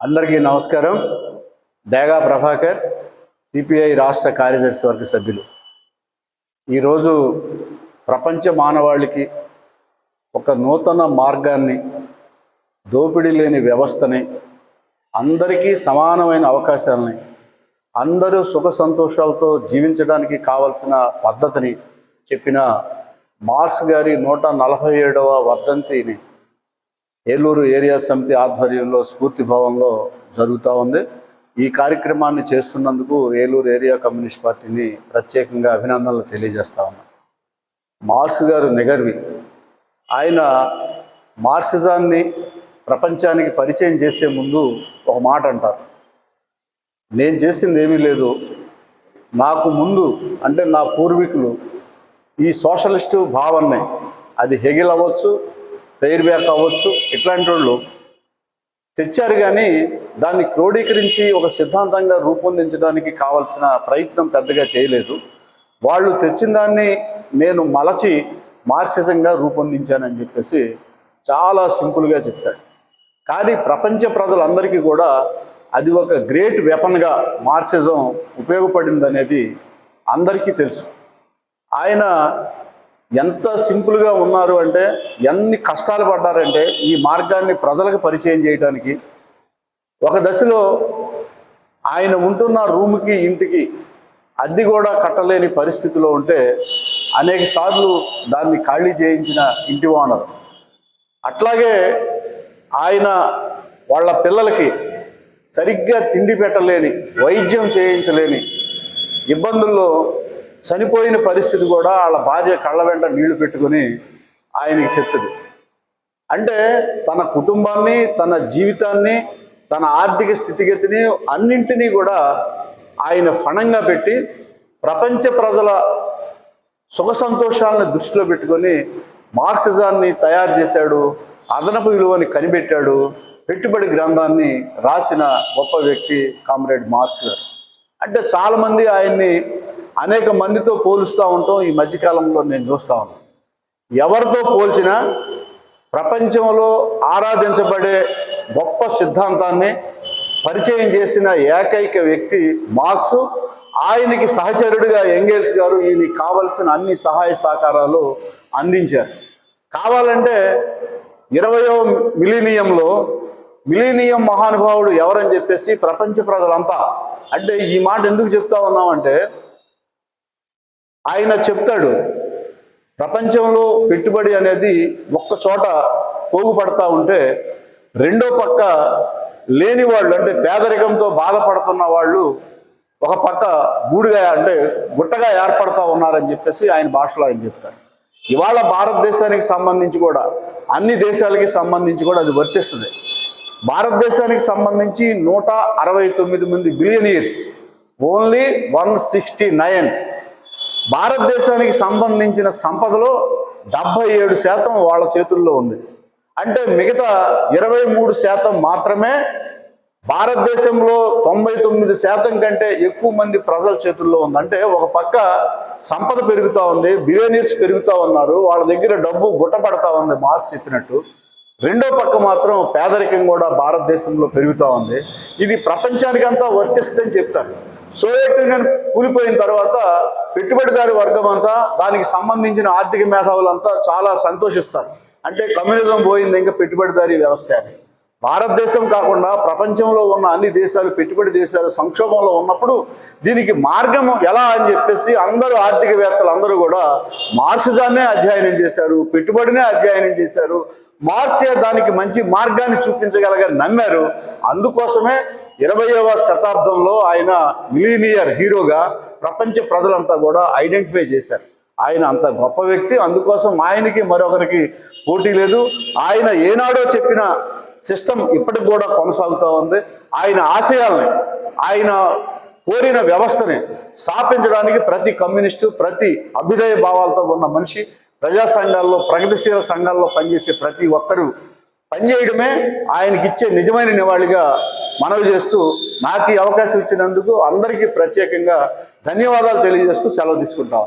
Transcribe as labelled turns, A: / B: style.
A: అందరికీ నమస్కారం. డేగా ప్రభాకర్ సిపిఐ రాష్ట్ర కార్యదర్శి వర్గ సభ్యులు. ఈరోజు ప్రపంచ మానవాళికి ఒక నూతన మార్గాన్ని దోపిడీ లేని వ్యవస్థని అందరికీ సమానమైన అవకాశాలని అందరూ సుఖ సంతోషాలతో జీవించడానికి కావలసిన పద్ధతిని చెప్పిన మార్క్స్ గారి నూట నలభై ఏడవ వర్ధంతిని ఏలూరు ఏరియా సమితి ఆధ్వర్యంలో స్ఫూర్తి భావంలో జరుగుతూ ఉంది. ఈ కార్యక్రమాన్ని చేస్తున్నందుకు ఏలూరు ఏరియా కమ్యూనిస్ట్ పార్టీని ప్రత్యేకంగా అభినందనలు తెలియజేస్తా ఉన్నాం. మార్క్స్ గారు నిగర్వి. ఆయన మార్క్సిజాన్ని ప్రపంచానికి పరిచయం చేసే ముందు ఒక మాట అంటారు. నేను చేసింది ఏమీ లేదు. నాకు ముందు అంటే నా పూర్వీకులు ఈ సోషలిస్టు భావాన్ని అది హెగిల్ అవ్వచ్చు ఫెయిర్బ్యాక్ అవ్వచ్చు ఇట్లాంటి వాళ్ళు తెచ్చారు కానీ దాన్ని క్రోడీకరించి ఒక సిద్ధాంతంగా రూపొందించడానికి కావలసిన ప్రయత్నం పెద్దగా చేయలేదు. వాళ్ళు తెచ్చిన దాన్ని నేను మలచి మార్క్సిజంగా రూపొందించానని చెప్పేసి చాలా సింపుల్గా చెప్తాడు కానీ ప్రపంచ ప్రజలందరికీ కూడా అది ఒక గ్రేట్ వెపన్గా మార్క్సిజం ఉపయోగపడింది అనేది అందరికీ తెలుసు. ఆయన ఎంత సింపుల్గా ఉన్నారు అంటే ఎన్ని కష్టాలు పడ్డారంటే ఈ మార్గాన్ని ప్రజలకు పరిచయం చేయడానికి ఒక దశలో ఆయన ఉంటున్న రూమ్కి ఇంటికి అద్దె కూడా కట్టలేని పరిస్థితిలో ఉంటే అనేక సార్లు దాన్ని ఖాళీ చేయించిన ఇంటి ఓనర్. అట్లాగే ఆయన వాళ్ళ పిల్లలకి సరిగ్గా తిండి పెట్టలేని వైద్యం చేయించలేని ఇబ్బందుల్లో చనిపోయిన పరిస్థితి కూడా వాళ్ళ భార్య కళ్ళ వెంట నీళ్ళు పెట్టుకొని ఆయనకి చెప్తుంది. అంటే తన కుటుంబాన్ని తన జీవితాన్ని తన ఆర్థిక స్థితిగతిని అన్నింటినీ కూడా ఆయన ఫణంగా పెట్టి ప్రపంచ ప్రజల సుఖ సంతోషాలను దృష్టిలో పెట్టుకొని మార్క్సిజాన్ని తయారు చేశాడు అదనపు విలువని కనిపెట్టాడు పెట్టుబడి గ్రంథాన్ని రాసిన గొప్ప వ్యక్తి కామ్రేడ్ మార్క్స్ గారు. అంటే చాలామంది ఆయన్ని అనేక మందితో పోలుస్తూ ఉంటాం. ఈ మధ్యకాలంలో నేను చూస్తూ ఉన్నాను. ఎవరితో పోల్చినా ప్రపంచంలో ఆరాధించబడే గొప్ప సిద్ధాంతాన్ని పరిచయం చేసిన ఏకైక వ్యక్తి మార్క్స్. ఆయనకి సహచరుడిగా ఎంగేల్స్ గారు ఈయనకి కావలసిన అన్ని సహాయ సహకారాలు అందించారు. కావాలంటే ఇరవయో మిలీనియంలో మిలీనియం మహానుభావుడు ఎవరని చెప్పేసి ప్రపంచ ప్రజలంతా అంటే ఈ మాట ఎందుకు చెప్తా ఉన్నామంటే ఆయన చెప్తాడు ప్రపంచంలో పెట్టుబడి అనేది ఒక్క చోట పోగుపడతా ఉంటే రెండో పక్క లేని వాళ్ళు అంటే పేదరికంతో బాధపడుతున్న వాళ్ళు ఒక పక్క గూడుగా అంటే గుట్టగా ఏర్పడతా ఉన్నారని చెప్పేసి ఆయన భాషలో ఆయన చెప్తారు. ఇవాళ భారతదేశానికి సంబంధించి కూడా అన్ని దేశాలకి సంబంధించి కూడా అది వర్తిస్తుంది. భారతదేశానికి సంబంధించి నూట అరవై తొమ్మిది మంది billionaires only one sixty nine భారతదేశానికి సంబంధించిన సంపదలో డెబ్బై ఏడు శాతం వాళ్ళ చేతుల్లో ఉంది. అంటే మిగతా ఇరవై మూడు శాతం మాత్రమే భారతదేశంలో తొంభై తొమ్మిది శాతం కంటే ఎక్కువ మంది ప్రజల చేతుల్లో ఉంది. అంటే ఒక పక్క సంపద పెరుగుతూ ఉంది బిలియనీర్స్ పెరుగుతూ ఉన్నారు వాళ్ళ దగ్గర డబ్బు గుట్టపడతా ఉంది మార్క్స్ చెప్పినట్టు. రెండో పక్క మాత్రం పేదరికం కూడా భారతదేశంలో పెరుగుతూ ఉంది. ఇది ప్రపంచానికంతా వర్తిస్తుందని చెప్తారు. సోవియట్ యూనియన్ కూలిపోయిన తర్వాత పెట్టుబడిదారి వర్గం అంతా దానికి సంబంధించిన ఆర్థిక మేధావులంతా చాలా సంతోషిస్తారు. అంటే కమ్యూనిజం పోయింది ఇంకా పెట్టుబడిదారీ వ్యవస్థ అని భారతదేశం కాకుండా ప్రపంచంలో ఉన్న అన్ని దేశాలు పెట్టుబడి దేశాలు సంక్షోభంలో ఉన్నప్పుడు దీనికి మార్గం ఎలా అని చెప్పేసి అందరూ ఆర్థికవేత్తలు అందరూ కూడా మార్క్సిజాన్నే అధ్యయనం చేశారు పెట్టుబడినే అధ్యయనం చేశారు. మార్చే దానికి మంచి మార్గాన్ని చూపించగలగా నమ్మారు. అందుకోసమే ఇరవయవ శతాబ్దంలో ఆయన మిలీనియర్ హీరోగా ప్రపంచ ప్రజలంతా కూడా ఐడెంటిఫై చేశారు. ఆయన అంత గొప్ప వ్యక్తి అందుకోసం ఆయనకి మరొకరికి పోటీ లేదు. ఆయన ఏనాడో చెప్పిన సిస్టమ్ ఇప్పటికి కూడా కొనసాగుతూ ఉంది. ఆయన ఆశయాల్ని ఆయన కోరిన వ్యవస్థని స్థాపించడానికి ప్రతి కమ్యూనిస్టు ప్రతి అభ్యుదయ భావాలతో ఉన్న మనిషి ప్రజా సంఘాల్లో ప్రగతిశీల సంఘాల్లో పనిచేసే ప్రతి ఒక్కరూ పనిచేయడమే ఆయనకి ఇచ్చే నిజమైన నివాళిగా మనవి చేస్తూ నాకు ఈ అవకాశం ఇచ్చినందుకు అందరికీ ప్రత్యేకంగా ధన్యవాదాలు తెలియజేస్తూ సెలవు తీసుకుంటాం.